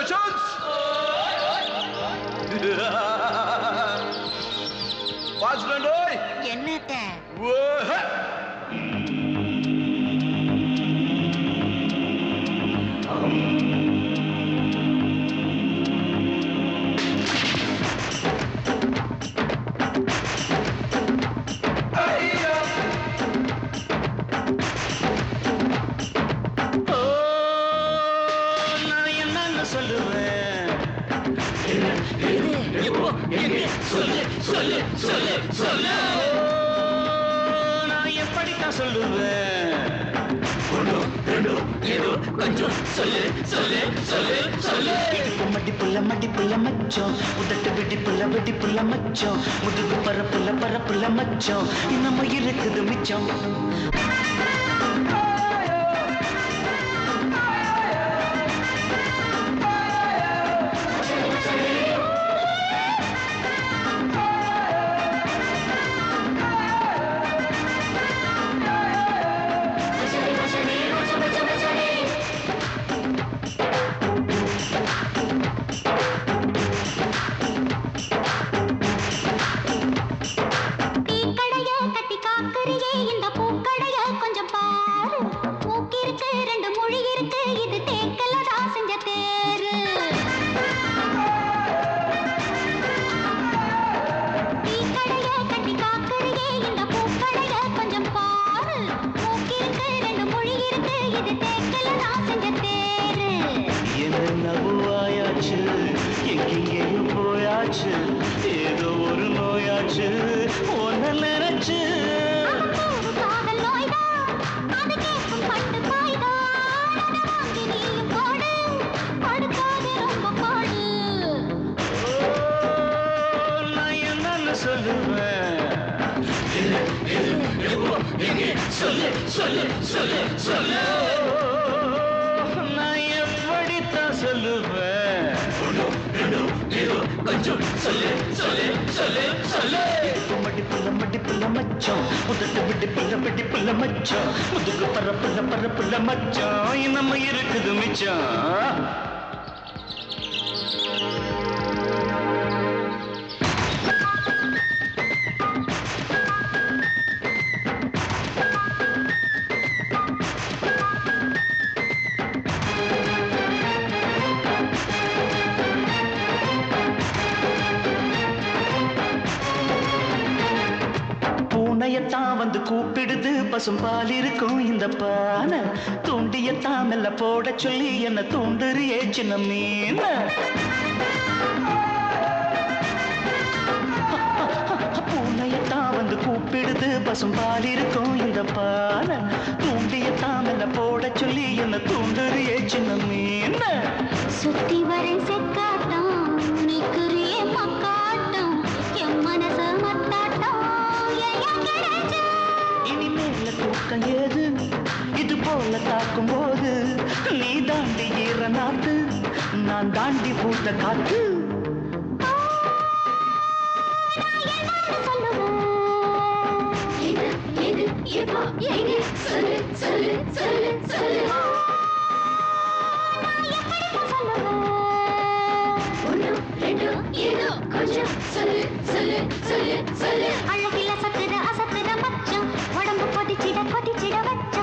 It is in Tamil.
கொஷன்ஸ் வாட்ச்மேன் ஓய் என்னத்த? ஓ, சொல்லு சொல்லு சொல்லு. சொல்லு நான் எப்படித்தான் சொல்லுவேன் கொஞ்சம் சொல்லு சொல்லு சொல்லு சொல்லு இடுப்பு மடிப்புள்ள மடிப்புள்ள மச்சம் உதட்டு வெடிப்புள்ள வெடிப்புள்ள மச்சம் முதுகு பரப்புள்ள பரப்புள்ள மச்சம் இன்னமும் இருக்குது மிச்சம் இருக்கு இது தேக்கல தான் செஞ்ச தேரு என்னென்னவோ ஆயாச்சு எங்கெங்கேயோ போயாச்சு. ஏதோ ஒரு நோயாச்சு. ஒன்ன நினைச்சு. நான் சொல்லுவேன். சொல்லு சொல்லு சொல்லு சொல்லு நான் எப்படித்தான் சொல்லுவேன் கொஞ்சம் சொல்லு சொல்லு சொல்லு சொல்லு. இடுப்பு மடிப்புள்ள மடிப்புள்ள மச்சம் உதட்டு வெடிப்புள்ள புள்ள மச்சம் முதுகு மச்சம் நம்ம இருக்குது மிச்சம் உன்னையத்தான் வந்து கூப்பிடுது. பசும் பால் இருக்கும் இந்த பானை. தூண்டியத்தான் மெல்ல போட சொல்லி என்ன தூண்டுறியே சின்ன மீன். பூனையத்தான் வந்து கூப்பிடுது. பசும் பால் இருக்கும் இந்த பானை. தூண்டியத்தான் மெல்ல போட சொல்லி என்ன தூண்டுறியே சின்ன மீன். சுத்தி வரை செக்கா இனிமேல தூக்கம் ஏது இது போல தாக்கும் போது நீ தாண்டி ஈர நாத்து நான் தாண்டி பூத்த காத்து. ஏதோ ஏதோ கொஞ்சம் சொல்லு சொல்லு சொல்லு சொல்லு. அழகில சத்துற அசத்துற பச்சம் உடம்பு கொதிச்சிட கொதிச்சிட வச்சம்.